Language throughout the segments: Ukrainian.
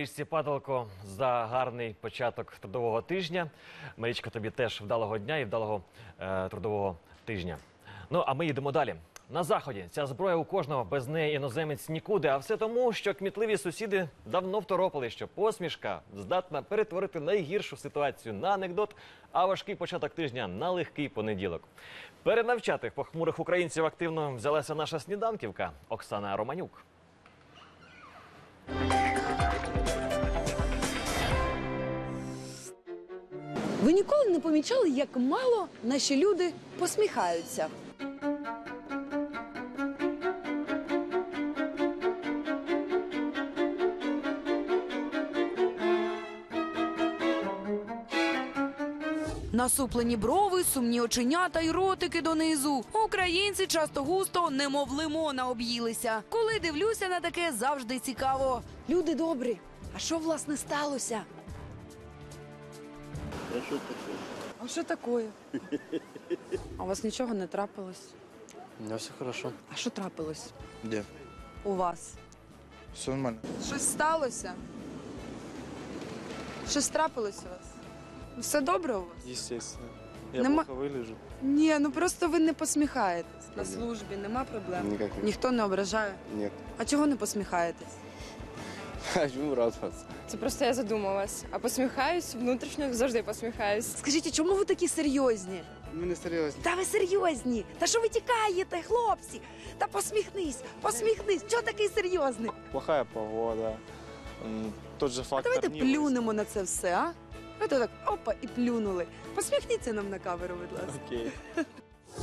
Річці Падалко за гарний початок трудового тижня. Марічка, тобі теж вдалого дня і вдалого е, трудового тижня. Ну а ми їдемо далі. На заході ця зброя у кожного без неї іноземець нікуди. А все тому, що кмітливі сусіди давно второпали, що посмішка здатна перетворити найгіршу ситуацію на анекдот, а важкий початок тижня на легкий понеділок. Перенавчати похмурих українців активно взялася наша сніданківка Оксана Романюк. Ви ніколи не помічали, як мало наші люди посміхаються? Насуплені брови, сумні оченята й ротики донизу. Українці часто густо, немов лимона, об'їлися. Коли дивлюся на таке, завжди цікаво. Люди добрі, а що власне сталося? А що таке? А у вас нічого не трапилось? У меня все хорошо. А що трапилось Где? у вас? Все нормально. Щось сталося? Щось трапилось у вас? Все добре у вас? Естественно. Я Нема- плохо выгляжу. Ні, ну просто ви не посміхаєтесь. На службі нема проблем. Никак нет. Ніхто не ображає. Нет. А чого не посміхаєтесь? Хочу радоваться. Це просто я задумалась. А посміхаюсь внутрішньо завжди посміхаюсь. Скажіть, а чому ви такі серйозні? Мы не серьезно. Та ви серйозні! Та що ви тікаєте, хлопці? Та посміхнись, посміхнись. Чого такий серйозний? Плохая погода. М, Тот же фактор Давайте плюнемо на це все, а? Давайте так, опа, і плюнули. Посміхніться нам на камеру, будь ласка. Окей.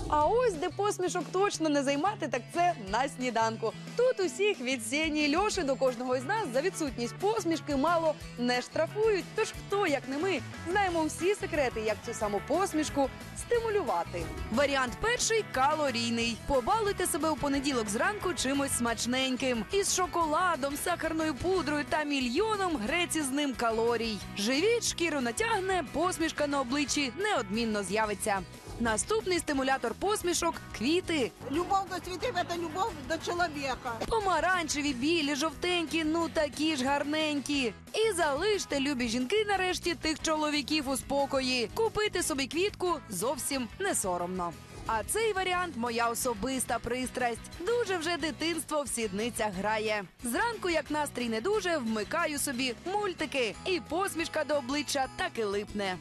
А ось де посмішок точно не займати, так це на сніданку. Тут усіх від Сені і Льоші до кожного із нас за відсутність посмішки мало не штрафують. Тож хто, як не ми, знаємо всі секрети, як цю саму посмішку стимулювати. Варіант перший калорійний. Побалуйте себе у понеділок зранку чимось смачненьким із шоколадом, сахарною пудрою та мільйоном грецізним калорій. Живіт, шкіру натягне, посмішка на обличчі неодмінно з'явиться. Наступний стимулятор посмішок квіти. Любов до цвітів – це любов до чоловіка. Помаранчеві, білі, жовтенькі, ну такі ж гарненькі. І залиште, любі жінки, нарешті тих чоловіків у спокої. Купити собі квітку зовсім не соромно. А цей варіант моя особиста пристрасть. Дуже вже дитинство в сідницях грає. Зранку, як настрій не дуже, вмикаю собі мультики, і посмішка до обличчя так і липне.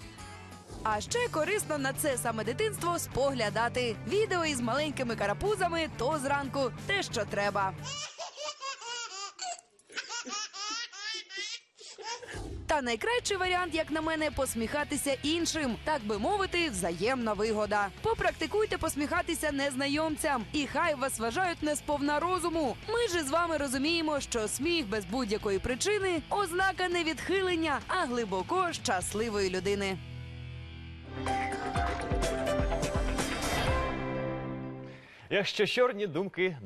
А ще корисно на це саме дитинство споглядати. Відео із маленькими карапузами то зранку те, що треба. Та найкращий варіант, як на мене, посміхатися іншим, так би мовити, взаємна вигода. Попрактикуйте посміхатися незнайомцям, і хай вас вважають не сповна розуму. Ми ж з вами розуміємо, що сміх без будь-якої причини ознака не відхилення, а глибоко щасливої людини. Якщо чорні думки